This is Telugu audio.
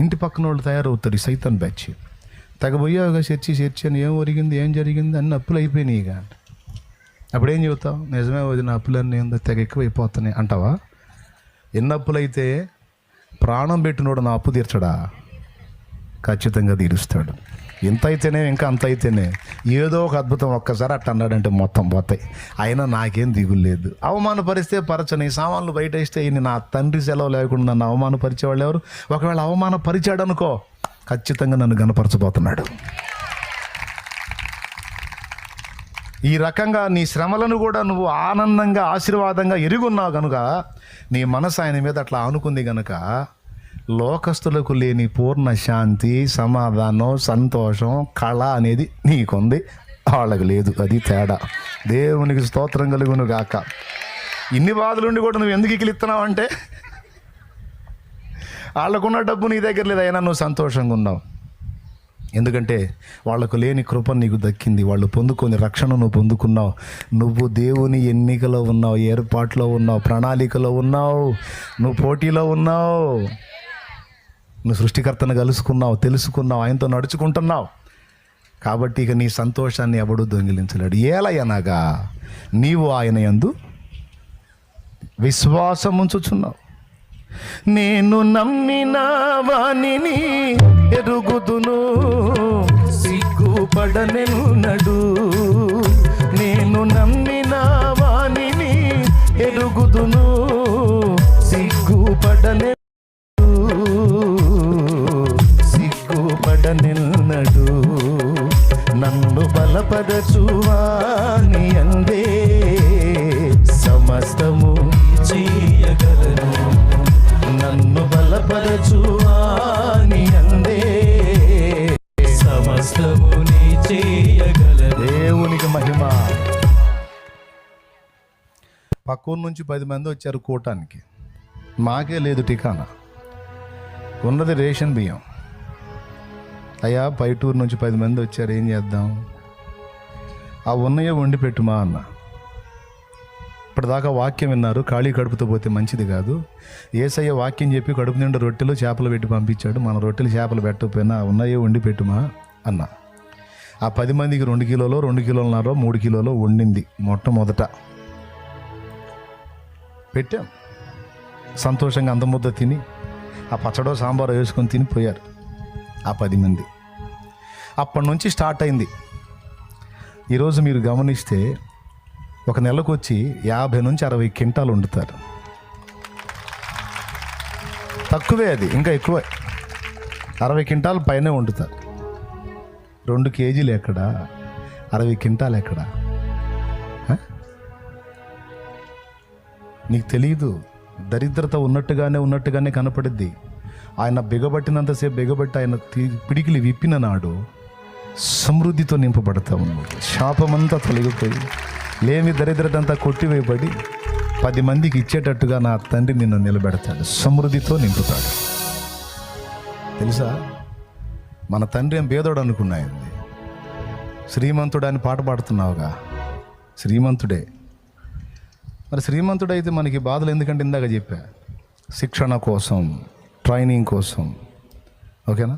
ఇంటి పక్కన వాళ్ళు తయారవుతారు ఈ సైతాన్ బ్యాచ్. తెగబోయావుగా చర్చి చర్చి అని ఏం ఒరిగింది ఏం జరిగింది అన్ని అప్పులు అయిపోయినాయి ఇక. అప్పుడు ఏం చెబుతావు? నిజమే వదిన అప్పులన్నీ ఏందో తెగ ఎక్కువైపోతున్నాయి అంటావా? ఎన్ని అప్పులైతే ప్రాణం పెట్టినోడు నా అప్పు తీర్చడా? ఖచ్చితంగా తీరుస్తాడు. ఇంత అయితేనే ఇంకా అంత అయితేనే ఏదో ఒక అద్భుతం ఒక్కసారి అట్ట అన్నాడంటే మొత్తం పోతాయి. అయినా నాకేం దిగులు లేదు. అవమానపరిస్తే పరచని సామాన్లు బయట వేస్తే నా తండ్రి సెలవు లేకుండా నన్ను అవమానపరిచే వాళ్ళు ఎవరు? ఒకవేళ అవమానపరిచాడు అనుకో ఖచ్చితంగా నన్ను గనపరచబోతున్నాడు ఈ రకంగా నీ శ్రమలను కూడా నువ్వు ఆనందంగా ఆశీర్వాదంగా ఎరుగున్నావు కనుక నీ మనసు ఆయన మీద అట్లా ఆనుకుంది కనుక లోకస్తులకు లేని పూర్ణ శాంతి సమాధానం సంతోషం కళ అనేది నీకుంది. వాళ్ళకు లేదు అది తేడా. దేవునికి స్తోత్రం కలుగును గాక. ఇన్ని బాధలుండి కూడా నువ్వు ఎందుకు ఇకిలిస్తున్నావు అంటే? వాళ్ళకున్న డబ్బు నీ దగ్గర లేదు అయినా నువ్వు సంతోషంగా ఉన్నావు. ఎందుకంటే వాళ్ళకు లేని కృప నీకు దక్కింది. వాళ్ళు పొందుకొని రక్షణ నువ్వు పొందుకున్నావు. నువ్వు దేవుని ఎన్నికలో ఉన్నావు ఏర్పాట్లో ఉన్నావు ప్రణాళికలో ఉన్నావు నువ్వు పోటీలో ఉన్నావు. నువ్వు సృష్టికర్తను కలుసుకున్నావు తెలుసుకున్నావు ఆయనతో నడుచుకుంటున్నావు. కాబట్టి ఇక నీ సంతోషాన్ని ఎవడు దొంగిలించలేడు. ఏలయనగా నీవు ఆయన యందు విశ్వాసం ఉంచుచున్నావు. నేను నమ్మిన వాణిని ఎరుగుదును సిగ్గుపడనెన్నడు నేను నమ్మిన వాణిని ఎరుగుదును నిన్నడు. నన్ను బలపరచువాని అందే. సమస్తము చేయగలను నన్ను బలపరచువాని అందే. సమస్తము చేయగలను. దేవునికి మహిమ. పక్కూరు నుంచి పది మంది వచ్చారు కూటానికి. మాకే లేదు టికానా. ఉన్నది రేషన్ బియ్యం. అయ్యా పైటూరు నుంచి పది మంది వచ్చారు ఏం చేద్దాం? ఆ ఉన్నయే వండి పెట్టుమా అన్న. ఇప్పటిదాకా వాక్యం విన్నారు ఖాళీ కడుపుతో పోతే మంచిది కాదు. ఏసయ్య వాక్యం చెప్పి కడుపు నిండా రొట్టెలు చేపలు పెట్టి పంపించాడు. మన రొట్టెలు చేపలు పెట్టకపోయినా ఆ ఉన్నయే వండి పెట్టుమా అన్న. ఆ పది మందికి రెండు కిలోలో రెండు కిలోలన్నర మూడు కిలోలో వండింది మొట్టమొదట. పెట్టాం. సంతోషంగా అంత ముద్ద తిని ఆ పచ్చడో సాంబారో వేసుకొని తిని పోయారు. ఆ పది మంది. అప్పటి నుంచి స్టార్ట్ అయింది. ఈరోజు మీరు గమనిస్తే ఒక నెలకు వచ్చి యాభై నుంచి అరవై క్వింటాలు వండుతారు. తక్కువే అది ఇంకా ఎక్కువే. అరవై క్వింటాలు పైనే వండుతారు. రెండు కేజీలు ఎక్కడ? అరవై క్వింటాలు ఎక్కడ? నీకు తెలియదు దరిద్రత ఉన్నట్టుగానే ఉన్నట్టుగానే కనపడిద్ది. ఆయన బిగబట్టినంతసేపు బిగబట్టి ఆయన తీ- పిడికిలి విప్పిన నాడు సమృద్ధితో నింపబడతా ఉన్నాడు. శాపమంతా తొలగిపోయి లేమి దరిద్రదంతా కొట్టివేయబడి పది మందికి ఇచ్చేటట్టుగా నా తండ్రి నిన్ను నిలబెడతాడు. సమృద్ధితో నింపుతాడు. తెలుసా? మన తండ్రి ఏం భేదోడు అనుకున్నాయింది శ్రీమంతుడు అని పాట పాడుతున్నావుగా? శ్రీమంతుడే. మరి శ్రీమంతుడైతే మనకి బాధలు ఎందుకంటే ఇందాక చెప్పా శిక్షణ కోసం ట్రైనింగ్ కోసం. ఓకేనా?